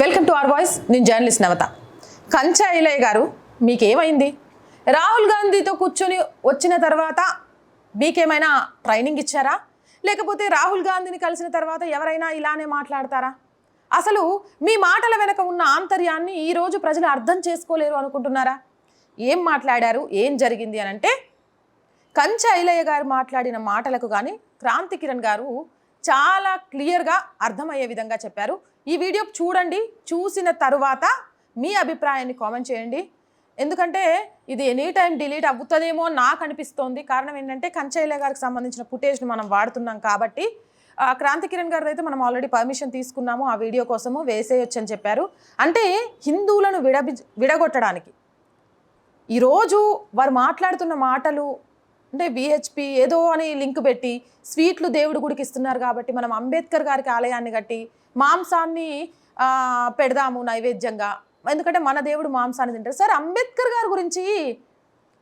Welcome to R voice. నేను journalist నవత. కంచా ఇలయ్య గారు మీకేమైంది? రాహుల్ గాంధీతో కూర్చొని వచ్చిన తర్వాత మీకేమైనా ట్రైనింగ్ ఇచ్చారా? లేకపోతే రాహుల్ గాంధీని కలిసిన తర్వాత ఎవరైనా ఇలానే మాట్లాడతారా? అసలు మీ మాటల వెనక ఉన్న ఆంతర్యాన్ని ఈరోజు ప్రజలు అర్థం చేసుకోలేరు అనుకుంటున్నారా? ఏం మాట్లాడారు? ఏం జరిగింది అని అంటే కంచ ఐలయ్య గారు మాట్లాడిన మాటలకు కానీ క్రాంతి కిరణ్ గారు చాలా క్లియర్గా అర్థమయ్యే విధంగా చెప్పారు. ఈ వీడియో చూడండి చూసిన తరువాత మీ అభిప్రాయాన్ని కామెంట్ చేయండి. ఎందుకంటే ఇది ఎనీ టైం డిలీట్ అవుతుందేమో నాకు అనిపిస్తోంది. కారణం ఏంటంటే కంచైలయ్య గారికి సంబంధించిన ఫుటేజ్ని మనం వాడుతున్నాం కాబట్టి ఆ, క్రాంతి కిరణ్ గారిది అయితే మనం ఆల్రెడీ పర్మిషన్ తీసుకున్నాము ఆ వీడియో కోసము వేసేయొచ్చు అని చెప్పారు. అంటే హిందువులను విడబి విడగొట్టడానికి ఈరోజు వారు మాట్లాడుతున్న మాటలు అంటే విహెచ్పి ఏదో అని లింక్ పెట్టి స్వీట్లు దేవుడి గుడికి ఇస్తున్నారు కాబట్టి మనం అంబేద్కర్ గారికి ఆలయాన్ని కట్టి మాంసాన్ని పెడదాము నైవేద్యంగా. ఎందుకంటే మన దేవుడు మాంసాన్ని తింటారు సార్ అంబేద్కర్ గారి గురించి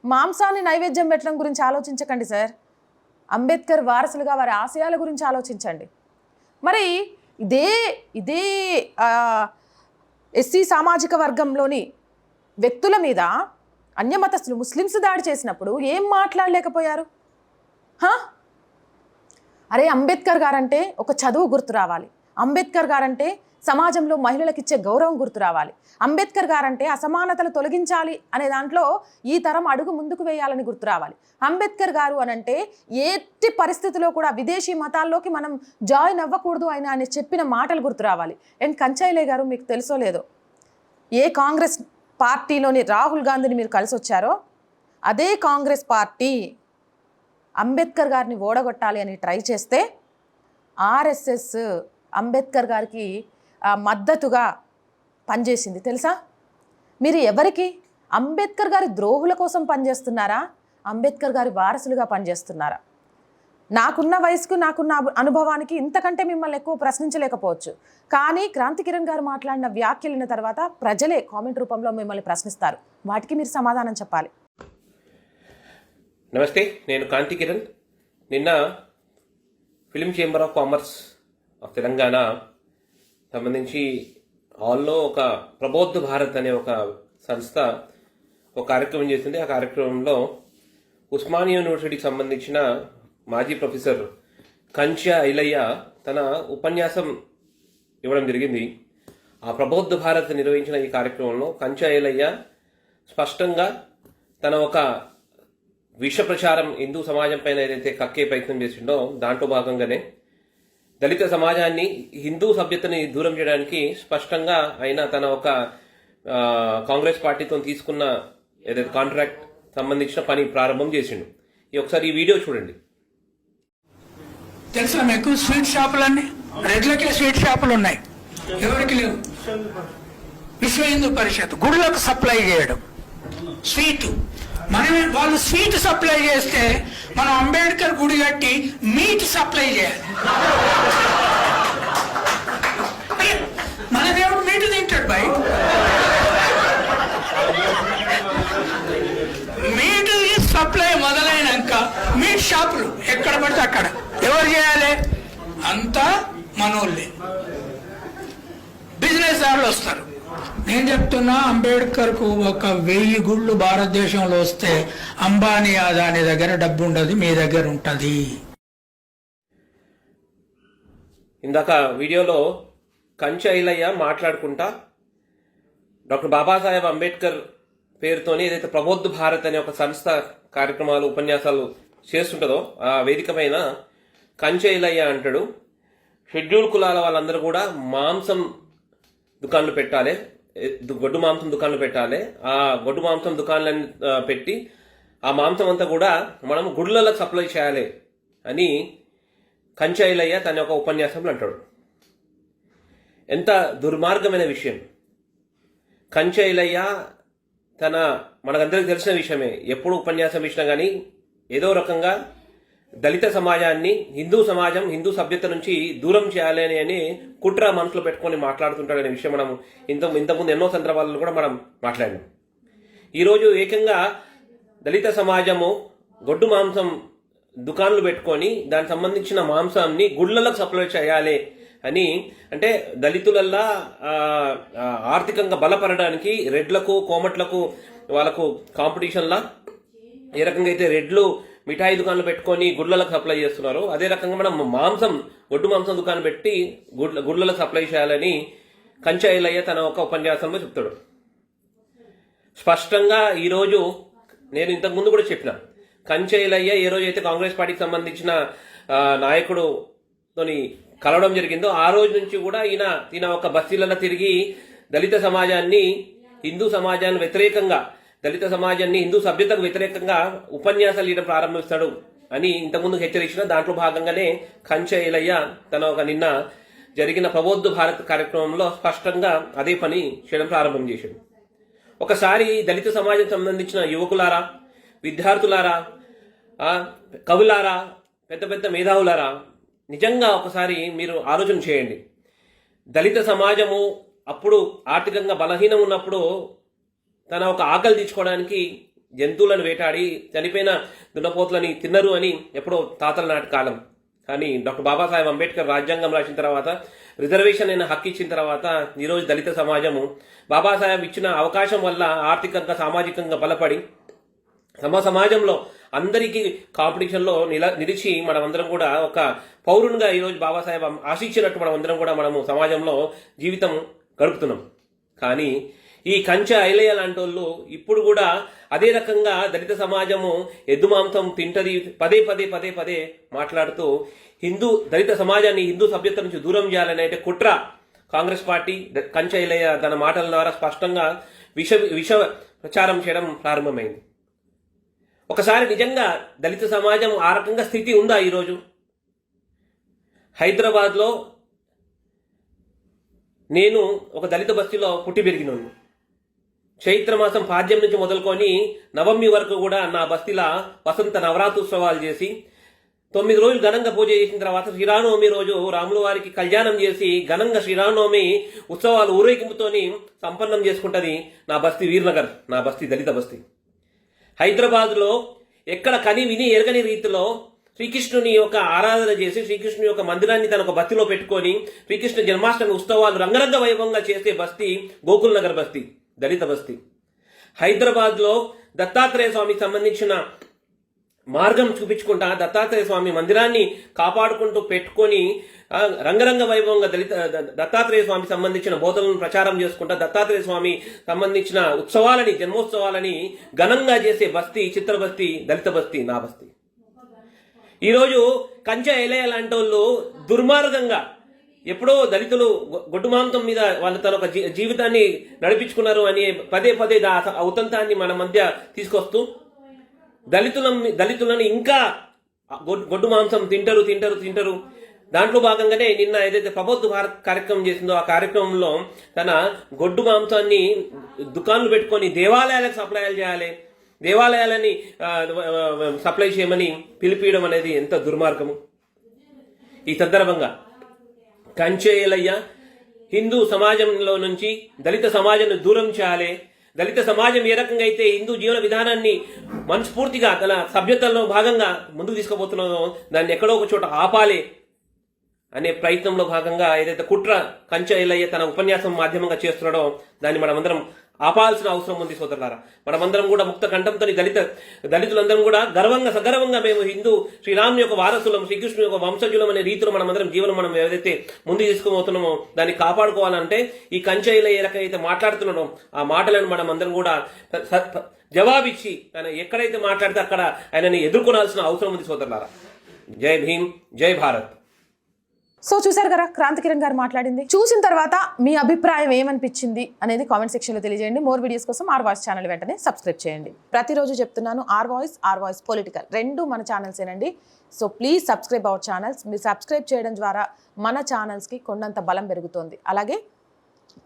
మాంసాన్ని నైవేద్యం పెట్టడం గురించి ఆలోచించకండి సార్. అంబేద్కర్ వారసులుగా వారి ఆశయాల గురించి ఆలోచించండి. మరి ఇదే ఇదే ఎస్సీ సామాజిక వర్గంలోని వ్యక్తుల మీద అన్యమతస్తులు ముస్లిమ్స్ దాడి చేసినప్పుడు ఏం మాట్లాడలేకపోయారు? హా? అరే అంబేద్కర్ గారంటే ఒక చదువు గుర్తు రావాలి. అంబేద్కర్ గారంటే సమాజంలో మహిళలకు ఇచ్చే గౌరవం గుర్తు రావాలి. అంబేద్కర్ గారంటే అసమానతలు తొలగించాలి అనే దాంట్లో ఈ తరం అడుగు ముందుకు వేయాలని గుర్తు రావాలి. అంబేద్కర్ గారు అనంటే ఎట్టి పరిస్థితిలో కూడా విదేశీ మతాల్లోకి మనం జాయిన్ అవ్వకూడదు ఆయన అని చెప్పిన మాటలు గుర్తు రావాలి. అండ్ కంచైలే గారు మీకు తెలుసో లేదో? ఏ కాంగ్రెస్ పార్టీలోని రాహుల్ గాంధీని మీరు కలిసి వచ్చారో అదే కాంగ్రెస్ పార్టీ అంబేద్కర్ గారిని ఓడగొట్టాలి అని ట్రై చేస్తే ఆర్ఎస్ఎస్ అంబేద్కర్ గారికి మద్దతుగా పనిచేసింది. తెలుసా? మీరు ఎవరికి? అంబేద్కర్ గారి ద్రోహుల కోసం పనిచేస్తున్నారా? అంబేద్కర్ గారి వారసులుగా పనిచేస్తున్నారా? నాకున్న వయసుకు నాకున్న అనుభవానికి ఇంతకంటే మిమ్మల్ని ఎక్కువ ప్రశ్నించలేకపోవచ్చు. కానీ క్రాంతి కిరణ్ గారు మాట్లాడిన వ్యాఖ్యలిన తర్వాత ప్రజలే కామెంట్ రూపంలో మిమ్మల్ని ప్రశ్నిస్తారు. వాటికి మీరు సమాధానం చెప్పాలి. నమస్తే నేను కాంతి కిరణ్. నిన్న film chamber of commerce of Telangana సంబంధించి హాల్లో ఒక ప్రబోధ భారత్ అనే ఒక సంస్థ ఒక కార్యక్రమం చేసింది. ఆ కార్యక్రమంలో ఉస్మానియా యూనివర్సిటీకి సంబంధించిన మాజీ ప్రొఫెసర్ కంచా ఐలయ్య తన ఉపన్యాసం ఇవ్వడం జరిగింది. ఆ ప్రబోధ భారత్ నిర్వహించిన ఈ కార్యక్రమంలో కంచా ఐలయ్య స్పష్టంగా తన ఒక విష ప్రచారం హిందూ సమాజం పైన ఏదైతే కక్కే ప్రయత్నం చేసిండో దాంట్లో భాగంగానే దళిత సమాజాన్ని హిందూ సభ్యతని దూరం చేయడానికి స్పష్టంగా ఆయన తన ఒక కాంగ్రెస్ పార్టీతో తీసుకున్న ఏదైతే కాంట్రాక్ట్ సంబంధించిన పని ప్రారంభం చేసిండు. ఈ ఒకసారి ఈ వీడియో చూడండి. తెలుసా మీకు? స్వీట్ షాపులన్నీ? రెడ్లకే స్వీట్ షాపులు ఉన్నాయి ఎవరికి లేవు? విశ్వ హిందూ పరిషత్ గుడులకు సప్లై చేయడం. స్వీట్. మనమే వాళ్ళు స్వీట్ సప్లై చేస్తే మనం అంబేద్కర్ గుడి కట్టి మీట్ సప్లై చేయాలి. మన దేవుడు మీట్ తింటాడు బయట మీట్ సప్లై మొదలైనాక మీట్ షాపులు ఎక్కడ పడితే అక్కడ. ఎవరు చేయాలి? అంతా మనోళ్ళే. బిజినెస్ దారులు వస్తారు. నేను చెప్తున్నా అంబేద్కర్కు ఒక వెయ్యి గుళ్ళు భారతదేశంలో వస్తే అంబానీ అదాని దగ్గర డబ్బు ఉండదు మీ దగ్గర ఉంటుంది. ఇందాక వీడియోలో కంచె ఐలయ్య మాట్లాడుకుంటా. డాక్టర్ బాబాసాహెబ్ అంబేద్కర్ పేరుతోని ఏదైతే ప్రబోధ్ భారత్ అనే ఒక సంస్థ కార్యక్రమాలు ఉపన్యాసాలు చేస్తుంటుందో ఆ వేదిక పైన కంచెలయ్య అంటాడు. షెడ్యూల్ కులాల వాళ్ళందరూ కూడా మాంసం దుకాన్లు పెట్టాలి గొడ్డు మాంసం దుకాన్లు పెట్టాలి. ఆ గొడ్డు మాంసం దుకాన్లను పెట్టి ఆ మాంసం అంతా కూడా మనం గుడ్లకు సప్లై చేయాలి అని కంచైలయ్య తన యొక్క ఉపన్యాసంలో అంటాడు. ఎంత దుర్మార్గమైన విషయం. కంచైలయ్య తన మనకందరికి తెలిసిన విషయమే. ఎప్పుడు ఉపన్యాసం ఇచ్చినా కానీ ఏదో రకంగా దళిత సమాజాన్ని హిందూ సమాజం హిందూ సభ్యత నుంచి దూరం చేయాలని అని కుట్ర మనసులో పెట్టుకొని మాట్లాడుతుంటాడనే విషయం మనం ఇంత ఇంతకుముందు ఎన్నో సందర్భాలను కూడా మనం మాట్లాడినాం. ఈరోజు ఏకంగా దళిత సమాజము గొడ్డు మాంసం దుకాన్లు పెట్టుకొని దానికి సంబంధించిన మాంసాన్ని గుళ్ళలకు సప్లై చేయాలి అని అంటే దళితులల్లా ఆర్థికంగా బలపడడానికి రెడ్లకు కోమట్లకు వాళ్ళకు కాంపిటీషన్లా ఏ రకంగా అయితే రెడ్లు మిఠాయి దుకాణాలు పెట్టుకొని గుడ్లకు సప్లై చేస్తున్నారు అదే రకంగా మనం మాంసం గొడ్డు మాంసం దుకాణం పెట్టి గుడ్ల గుడ్లకు సప్లై చేయాలని కంచాయిలయ్య తన ఒక ఉపన్యాసంలో చెప్తాడు. స్పష్టంగా ఈరోజు నేను ఇంతకు ముందు కూడా చెప్పిన కంచైలయ్య ఏ రోజు అయితే కాంగ్రెస్ పార్టీకి సంబంధించిన నాయకుడు తోని కలవడం జరిగిందో ఆ రోజు నుంచి కూడా ఈయన ఈయన ఒక బస్తీలలో తిరిగి దళిత సమాజాన్ని హిందూ సమాజాన్ని వ్యతిరేకంగా దళిత సమాజాన్ని హిందూ సభ్యతకు వ్యతిరేకంగా ఉపన్యాసాలు ఇవ్వడం ప్రారంభిస్తాడు అని ఇంతకుముందు హెచ్చరించిన దాంట్లో భాగంగానే కంచె ఇలయ్య తన ఒక నిన్న జరిగిన ప్రబోధ భారత్ కార్యక్రమంలో స్పష్టంగా అదే పని చేయడం ప్రారంభం చేశాడు. ఒకసారి దళిత సమాజం సంబంధించిన యువకులారా విద్యార్థులారా కవులారా పెద్ద పెద్ద మేధావులారా నిజంగా ఒకసారి మీరు ఆలోచన చేయండి. దళిత సమాజము అప్పుడు ఆర్థికంగా బలహీనం ఉన్నప్పుడు తన ఒక ఆకలి తీర్చుకోవడానికి జంతువులను వేటాడి చనిపోయిన దున్నపోతులని తిన్నరు అని ఎప్పుడో తాతల నాటి కాలం. కానీ డాక్టర్ బాబాసాహెబ్ అంబేద్కర్ రాజ్యాంగం రాసిన తర్వాత రిజర్వేషన్ అయిన హక్కు ఇచ్చిన తర్వాత ఈరోజు దళిత సమాజము బాబాసాహెబ్ ఇచ్చిన అవకాశం వల్ల ఆర్థికంగా సామాజికంగా బలపడి సమ సమాజంలో అందరికీ కాంపిటీషన్లో నిల నిలిచి మనమందరం కూడా ఒక పౌరునిగా ఈరోజు బాబాసాహెబ్ ఆశించినట్టు మనమందరం కూడా మనము సమాజంలో జీవితం గడుపుతున్నాం. కానీ ఈ కంచె ఐలయ్య లాంటి వాళ్ళు ఇప్పుడు కూడా అదే రకంగా దళిత సమాజము ఎద్దు మాంసం తింటది పదే పదే పదే పదే మాట్లాడుతూ హిందూ దళిత సమాజాన్ని హిందూ సభ్యత నుంచి దూరం చేయాలని అయితే కుట్ర కాంగ్రెస్ పార్టీ కంచె ఐలయ్య తన మాటల ద్వారా స్పష్టంగా విష విష ప్రచారం చేయడం ప్రారంభమైంది. ఒకసారి నిజంగా దళిత సమాజం ఆ రకంగా స్థితి ఉందా ఈరోజు? హైదరాబాద్లో నేను ఒక దళిత బస్తీలో పుట్టి పెరిగినాను చైత్రమాసం పాద్యం నుంచి మొదలుకొని నవమి వరకు కూడా నా బస్తీలా వసంత నవరాత్రోత్సవాలు చేసి తొమ్మిది రోజులు ఘనంగా పూజ చేసిన తర్వాత శ్రీరామనవమి రోజు రాముల వారికి కళ్యాణం చేసి ఘనంగా శ్రీరామనవమి ఉత్సవాలు ఊరేగింపుతోని సంపన్నం చేసుకుంటుంది నా బస్తీ వీర్నగర్ నా బస్తీ దళిత బస్తీ. హైదరాబాద్లో ఎక్కడ కని విని ఎరగని రీతిలో శ్రీకృష్ణుని యొక్క ఆరాధన చేసి శ్రీకృష్ణుని యొక్క మందిరాన్ని తన ఒక బస్తీలో పెట్టుకొని శ్రీకృష్ణ జన్మాష్టమి ఉత్సవాలు రంగరంగ వైభవంగా చేసే బస్తీ గోకుల్ నగర్ బస్తీ. దళిత బస్తీ హైదరాబాద్లో దత్తాత్రేయ స్వామికి సంబంధించిన మార్గం చూపించుకుంటా దత్తాత్రేయ స్వామి మందిరాన్ని కాపాడుకుంటూ పెట్టుకొని రంగరంగ వైభవంగా దళిత దత్తాత్రేయ స్వామి సంబంధించిన బోధనలను ప్రచారం చేసుకుంటా దత్తాత్రేయ స్వామి సంబంధించిన ఉత్సవాలని జన్మోత్సవాలని ఘనంగా చేసే బస్తీ చిత్ర బస్తీ దళిత బస్తీ నా బస్తీ. ఈరోజు కంచె ఎలయ లాంటి వాళ్ళు దుర్మార్గంగా ఎప్పుడో దళితులు గొడ్డుమాంతం గొడ్డు మాంసం మీద వాళ్ళు తన ఒక జీ- జీవితాన్ని నడిపించుకున్నారు అని పదే పదే దా- మన మధ్య తీసుకొస్తూ దళితుల దళితులను ఇంకా గొడ్డు మాంసం తింటారు తింటారు తింటారు. దాంట్లో భాగంగానే నిన్న ఏదైతే ప్రబోధ భారత్ కార్యక్రమం చేసిందో ఆ కార్యక్రమంలో తన గొడ్డు మాంసాన్ని దుకాన్లు పెట్టుకొని దేవాలయాలకు సప్లైలు చేయాలి. దేవాలయాలని సప్లై చేయమని పిలిపియడం అనేది ఎంత దుర్మార్గము. ఈ సందర్భంగా కంచేయలయ్యా హిందూ సమాజంలో నుంచి దళిత సమాజాన్ని దూరం చేయాలి. దళిత సమాజం ఏ రకంగా అయితే హిందూ జీవన విధానాన్ని మనస్ఫూర్తిగా తన సభ్యతలో భాగంగా ముందుకు తీసుకుపోతున్నామో దాన్ని ఎక్కడో ఒక చోట ఆపాలి అనే ప్రయత్నంలో భాగంగా ఏదైతే కుట్ర కంచెలయ్య తన ఉపన్యాసం మాధ్యమంగా చేస్తున్నాడో దాన్ని మనమందరం ఆపాల్సిన అవసరం ఉంది సోదరులారా. మనమందరం కూడా ముక్త కంఠంతో దళిత దళితులందరం కూడా గర్వంగా సగర్వంగా మేము హిందూ శ్రీరాముని యొక్క వారసులం శ్రీకృష్ణుని యొక్క వంశజులం అనే రీతిలో మనమందరం జీవనం మనం ఏదైతే ముందు తీసుకుపోతున్నామో దాన్ని కాపాడుకోవాలంటే ఈ కంచెల ఏ రకమైతే మాట్లాడుతున్నాడో ఆ మాటలను మనం అందరం కూడా జవాబిచ్చి ఆయన ఎక్కడైతే మాట్లాడితే అక్కడ ఆయనని ఎదుర్కొనాల్సిన అవసరం ఉంది సోదరులారా. జై భీమ్ జై భారత్. సో చూశారు కదా క్రాంతి కిరణ్ గారు మాట్లాడింది. చూసిన తర్వాత మీ అభిప్రాయం ఏమనిపించింది అనేది కామెంట్ సెక్షన్లో తెలియజేయండి. మోర్ వీడియోస్ కోసం ఆర్ వాయిస్ ఛానల్ వెంటనే సబ్స్క్రైబ్ చేయండి. ప్రతిరోజు చెప్తున్నాను R voice R voice political రెండు మన ఛానల్సేనండి so please subscribe our channels. మీరు సబ్స్క్రైబ్ చేయడం ద్వారా మన ఛానల్స్కి కొండంత బలం పెరుగుతుంది. అలాగే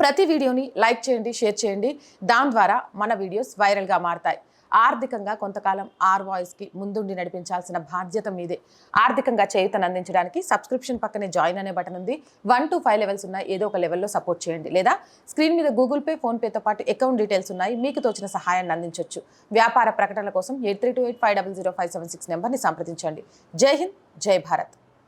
ప్రతి వీడియోని లైక్ చేయండి షేర్ చేయండి. దాని ద్వారా మన వీడియోస్ వైరల్గా మారతాయి. ఆర్థికంగా కొంతకాలం ఆర్ వాయిస్కి ముందుండి నడిపించాల్సిన బాధ్యత మీదే. ఆర్థికంగా చేయుతను అందించడానికి సబ్స్క్రిప్షన్ పక్కనే జాయిన్ అనే బటన్ ఉంది. వన్ టు ఫైవ్ లెవెల్స్ ఉన్నాయి. ఏదో ఒక లెవెల్లో సపోర్ట్ చేయండి. లేదా స్క్రీన్ మీద గూగుల్ పే ఫోన్పేతో పాటు అకౌంట్ డీటెయిల్స్ ఉన్నాయి. మీకు తోచిన సహాయాన్ని అందించవచ్చు వ్యాపార ప్రకటనల కోసం eight three two eight five double zero five seven six నెంబర్ని సంప్రదించండి. జై హింద్ జై భారత్.